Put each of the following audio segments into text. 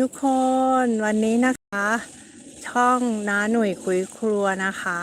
ทุกคนวันนี้นะคะ ช่องน้าหนุ่ยคุยครัวนะคะ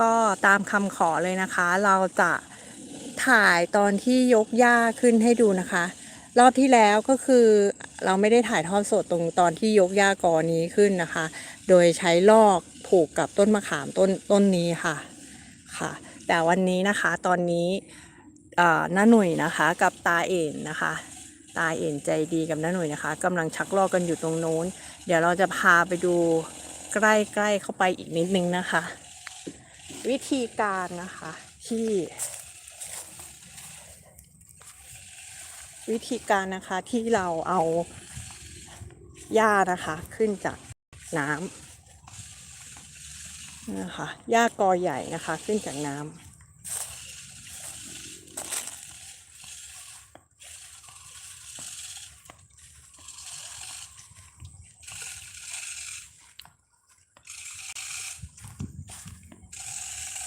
ก็ตามคำขอเลยนะคะ เราจะถ่ายตอนที่ยกหญ้าขึ้นให้ดูนะคะ รอบที่แล้วก็คือเราไม่ได้ถ่ายทอดสดตรงตอนที่ยกหญ้ากอนี้ขึ้นนะคะ โดยใช้ลอกผูกกับต้นมะขามต้นต้นนี้ค่ะค่ะ แต่วันนี้นะคะตอนนี้อ่าน้าหนุ่ยนะคะกับตาเอ็นนะคะ ตาเอ็นใจดีกับน้าหนุ่ยนะคะกำลังชักลอกกันอยู่ตรงโน้น เดี๋ยวเราจะพาไปดูใกล้ๆเข้าไปอีกนิดนึงนะคะ วิธีการนะคะที่วิธีการนะคะที่เราเอาหญ้านะคะขึ้นจากน้ำนะคะหญ้ากอใหญ่นะคะขึ้นจากน้ำ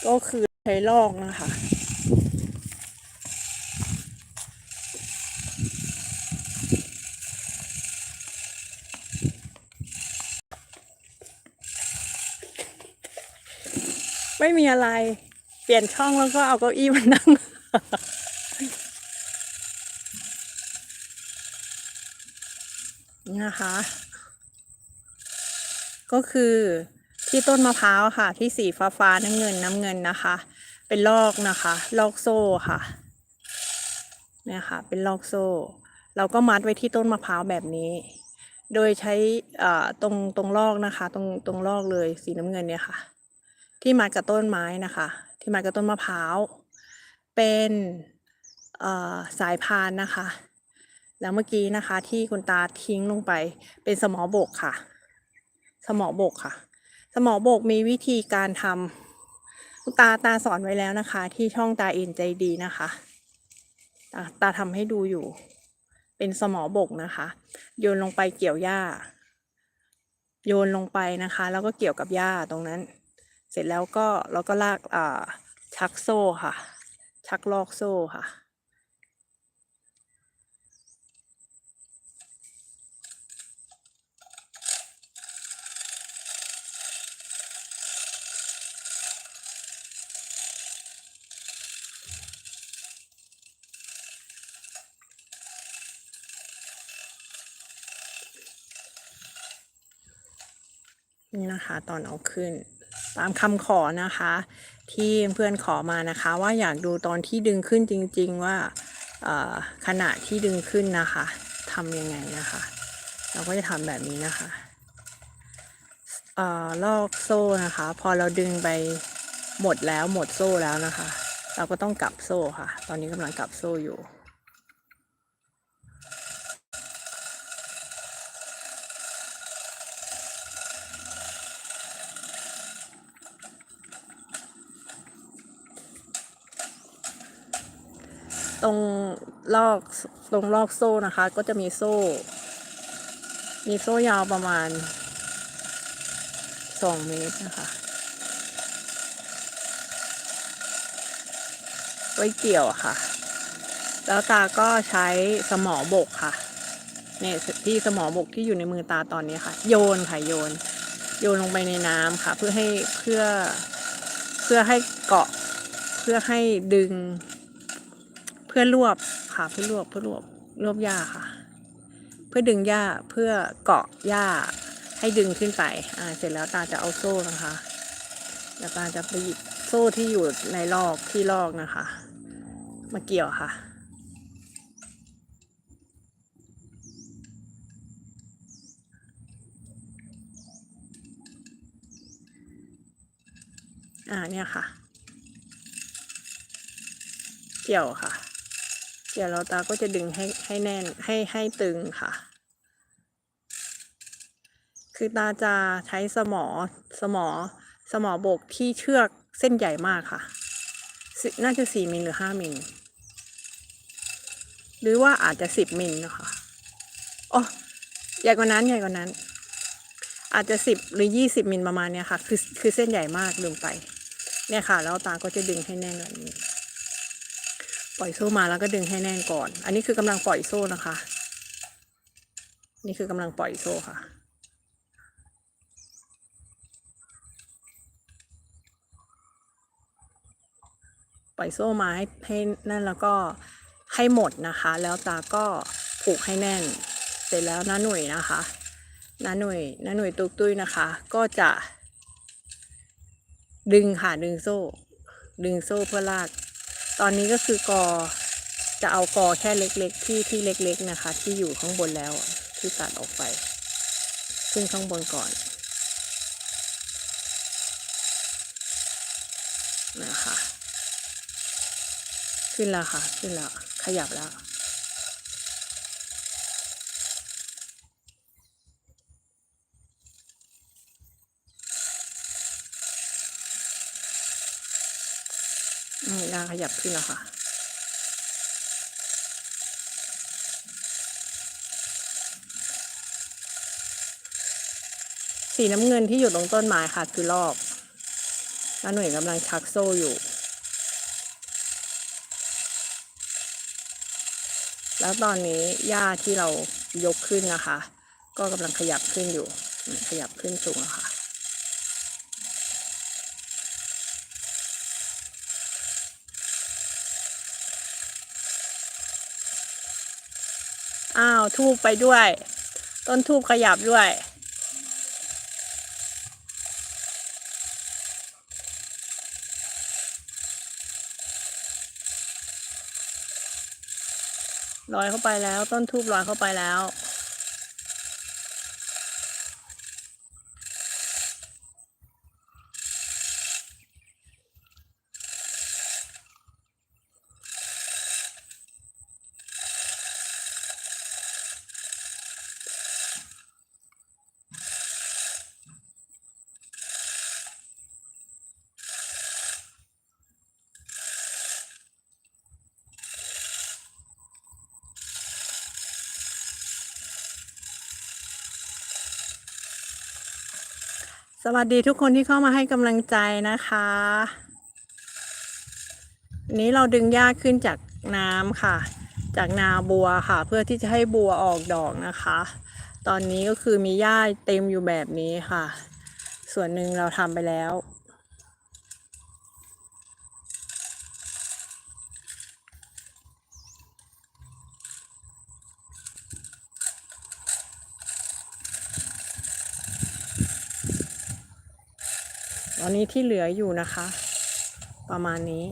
ก็คือใช้ลอกนะคะไม่มีอะไร เปลี่ยนช่องแล้วก็เอาเก้าอี้มานั่งนี่นะคะ ก็คือ ที่ต้นมะพร้าวค่ะ ที่สีฟ้าฟ้าๆน้ำเงินน้ำเงินนะคะ เป็นลอกนะคะ ลอกโซ่ค่ะเนี่ยค่ะ เป็นลอกโซ่ เราก็มัดไว้ที่ต้นมะพร้าวแบบนี้ โดยใช้อ่าตรงตรงลอกนะคะ ตรงตรงลอกเลยสีน้ำเงินเนี่ยค่ะ ที่มัดกับต้นไม้นะคะ ที่มัดกับต้นมะพร้าว เป็นเอ่อสายพานนะคะ แล้วเมื่อกี้นะคะที่คุณตาทิ้งลงไปเป็นสมอบกค่ะ สมอบกค่ะ มอโบกมีวิธีการทำตาตาสอนไว้แล้วนะคะ ที่ช่องตาเอ็นใจดีนะคะ ตาตาทำให้ดูอยู่ เป็นสมอบกนะคะ โยนลงไปเกี่ยวหญ้า โยนลงไปนะคะ แล้วก็เกี่ยวกับหญ้าตรงนั้น เสร็จแล้วก็เราก็ลากอ่าชักโซ่ค่ะ ชักลอกโซ่ค่ะ นี่นะคะ ตอนเอาขึ้น ตามคำขอนะคะ ที่เพื่อนขอมานะคะ ว่าอยากดูตอนที่ดึงขึ้นจริง ๆ ว่าขณะที่ดึงขึ้นนะคะทำยังไงนะคะ เราก็จะทำแบบนี้นะคะออลอกโซ่นะคะ พอเราดึงไปหมดแล้วหมดโซ่แล้วนะคะ เราก็ต้องกลับโซ่ค่ะ ตอนนี้กำลังกลับโซ่อยู่ ตรงลอกตรงลอกโซ่นะคะ ก็จะมีโซ่ มีโซ่ยาวประมาณสองเมตรนะคะ ไว้เกี่ยวอะค่ะ แล้วตาก็ใช้สมอบกค่ะเนี่ยที่สมอบกที่อยู่ในมือตาตอนนี้ค่ะ โยนค่ะโยน โยนลงไปในน้ำค่ะ เพื่อให้เพื่อเพื่อให้เกาะ เพื่อให้ดึง พื่อรวบค่ะเพื่อรวบเพื่อรวบรวบหญ้าค่ะ เพื่อดึงหญ้าเพื่อเกาะหญ้าให้ดึงขึ้นไป อ่า เสร็จแล้วตาจะเอาโซ่นะคะเดี๋ยวตาจะไปหยิบโซ่ที่อยู่ในลอกที่ลอกนะคะ มาเกี่ยวค่ะ อ่าเนี่ยค่ะ เกี่ยวค่ะ เกี่ยวแล้วตาก็จะดึงให้ให้แน่นให้ให้ตึงค่ะ คือตาจะใช้สมอสมอสมอบกที่เชือกเส้นใหญ่มากค่ะ น่าจะสี่มิลหรือห้ามิล หรือว่าอาจจะสิบมิลนะคะอ๋อใหญ่กว่านั้นใหญ่กว่านั้น อาจจะสิบหรือยี่สิบมิลประมาณเนี้ยค่ะ คือคือเส้นใหญ่มากลืมไป เนี่ยค่ะ แล้วตาก็จะดึงให้แน่นแบบนี้ ปล่อยโซ่มาแล้วก็ดึงให้แน่นก่อน อันนี้คือกำลังปล่อยโซ่นะคะ นี่คือกำลังปล่อยโซ่ค่ะ ปล่อยโซ่มาให้ให้นั่นแล้วก็ให้หมดนะคะ แล้วตาก็ผูกให้แน่น เสร็จแล้วน้าหนุ่ยนะคะน้าหนุ่ยน้าหนุ่ยตุกตุ้ยนะคะ ก็จะ ดึงค่ะดึงโซ่ ดึงโซ่เพื่อลาก ตอนนี้ก็คือกอจะเอากอแค่เล็กๆ ที่ที่เล็ก ๆนะคะ ที่อยู่ข้างบนแล้วที่ตัดออกไป ขึ้นข้างบนก่อนนะคะ ขึ้นแล้วค่ะ ขึ้นแล้ว ขยับแล้ว ยางขยับขึ้นแล้วค่ะสีน้ำเงินที่อยู่ตรงต้นไม้ค่ะ คือรอบ แล้วหน่วยกำลังชักโซ่อยู่ แล้วตอนนี้หญ้าที่เรายกขึ้นนะคะ ก็กำลังขยับขึ้นอยู่ ขยับขึ้นสูงแล้วค่ะ อ้าวทูบไปด้วย ต้นทูบขยับด้วย ลอยเข้าไปแล้ว ต้นทูบลอยเข้าไปแล้ว วัสดีทุกคนที่เข้ามาให้กำลังใจนะคะนนี้เราดึงหญ้าขึ้นจากน้ำค่ะ จากนาบัวค่ะ เพื่อที่จะให้บัวออกดอกนะคะ ตอนนี้ก็คือมีหญ้าเต็มอยู่แบบนี้ค่ะ ส่วนหนึ่งเราทำไปแล้ว อนนี้ที่เหลืออยู่นะคะ ประมาณนี้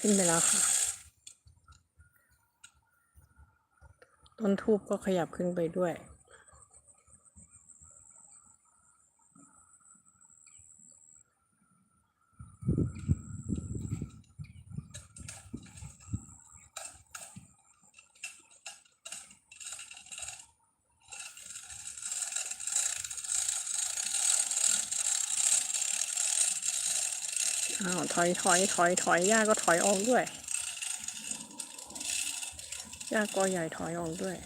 ขึ้นไปแล้วค่ะ ต้นทูบก็ขยับขึ้นไปด้วย อ้าวถอยถอยถอยถอยย่าก็ถอยออกด้วยย่ากอใหญ่ถอยออกด้วย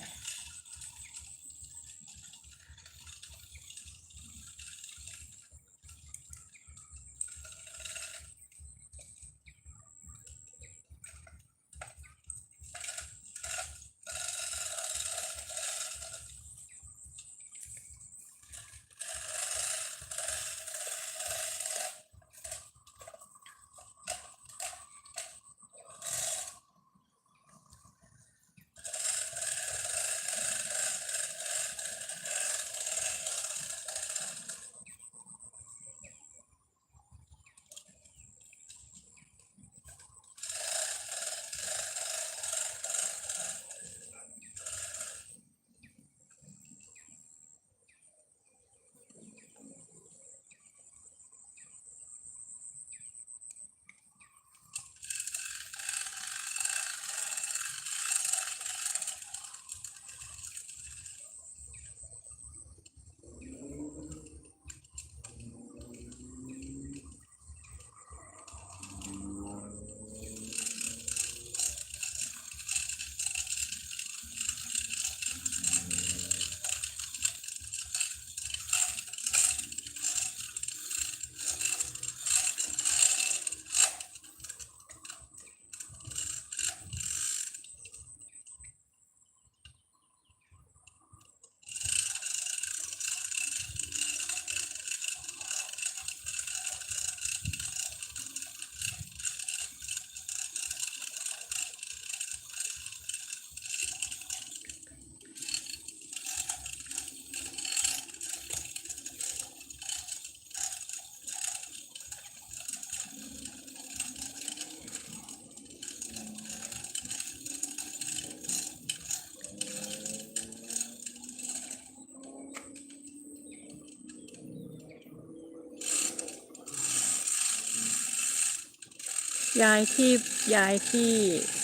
ย้ายที่ย้ายที่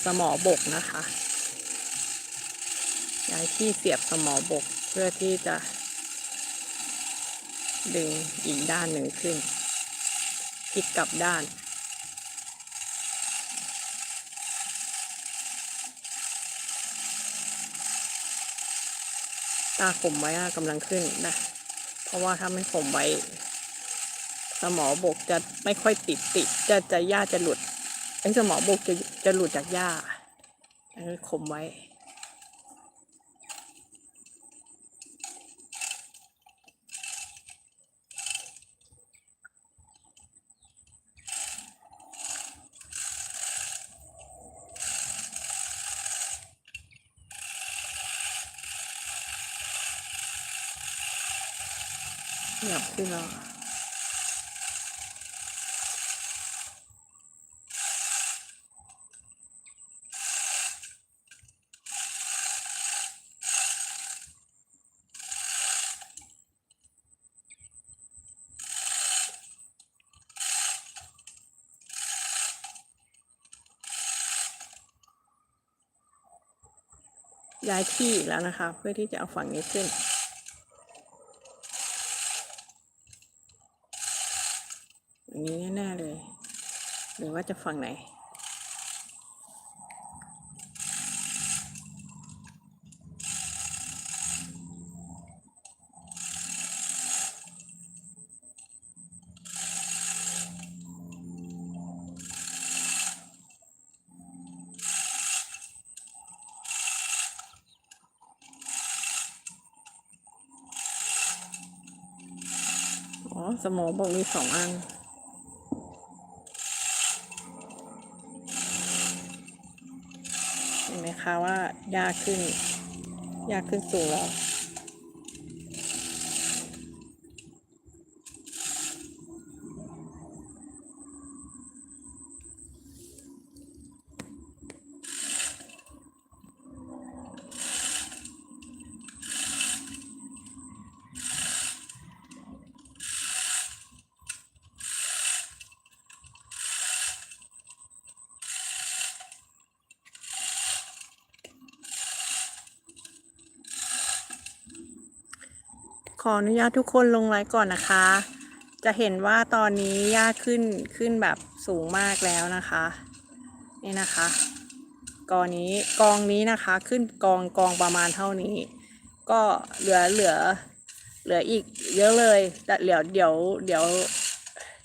สมอบกนะคะ ย้ายที่เสียบสมอบกเพื่อที่จะ ดึงอีกด้านหนึ่งขึ้นพลิกกลับด้านตาข่มไว้กำลังขึ้นนะ เพราะว่าถ้าไม่ข่มไว้ สมอบกจะไม่ค่อยติดติดจะจะหญ้าจะหลุด ไอ้สมอบกจะจะหลุดจากหญ้าอันนี้ข่มไว้ หยับขึ้นแล้ว ย้ายที่อีกแล้วนะคะ เพื่อที่จะเอาฝั่งนี้ขึ้น อย่างนี้แน่ๆเลย หรือว่าจะฝั่งไหน อ๋อ สมองบอกมีสองอัน เห็นไหมคะว่ายากขึ้น ยากขึ้นสูงแล้ว ออนุญาตทุกคนลงไลฟ์ก่อนนะคะ จะเห็นว่าตอนนี้หญ้าขึ้นขึ้นแบบสูงมากแล้วนะคะ นี่นะคะกอนี้กองนี้นะคะขึ้นกองกองประมาณเท่านี้ ก็เหลือเหลือเหลืออีกเยอะเลยแต่เดี๋ยวเดี๋ยวเดี๋ยว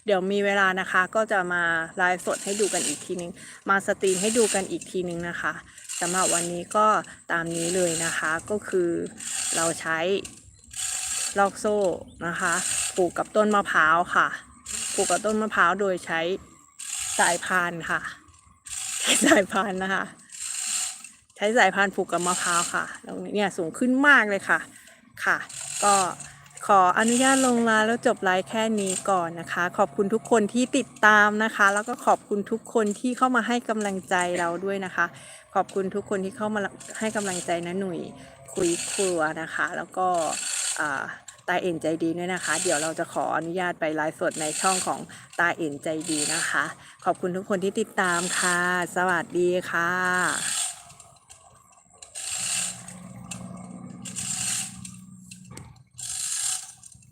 เดี๋ยวมีเวลานะคะ ก็จะมาไลฟ์สดให้ดูกันอีกทีนึง มาสตรีมให้ดูกันอีกทีนึงนะคะสำหรับวันนี้ก็ตามนี้เลยนะคะก็คือเราใช้ ลอกโซ่นะคะผูกกับต้นมะพร้าวค่ะผูกกับต้นมะพร้าวโดยใช้สายพานค่ะใช้สายพานนะคะ ใช้สายพานผูกกับมะพร้าวค่ะแล้เนี่ยสูงขึ้นมากเลยค่ะค่ะ ก็ขออนุญาตลงลน์แล้วจบไลฟ์แค่นี้ก่อนนะคะ ขอบคุณทุกคนที่ติดตามนะคะ แล้วก็ขอบคุณทุกคนที่เข้ามาให้กำลังใจเราด้วยนะคะ ขอบคุณทุกคนที่เข้ามาให้กำลังใจนะหนุ่ยคุยครัวนะคะ แล้วก็ ตาเอ็นใจดีด้วยนะคะ เดี๋ยวเราจะขออนุญาตไปไลฟ์สดในช่องของตาเอ็นใจดีนะคะ ขอบคุณทุกคนที่ติดตามค่ะ สวัสดีค่ะ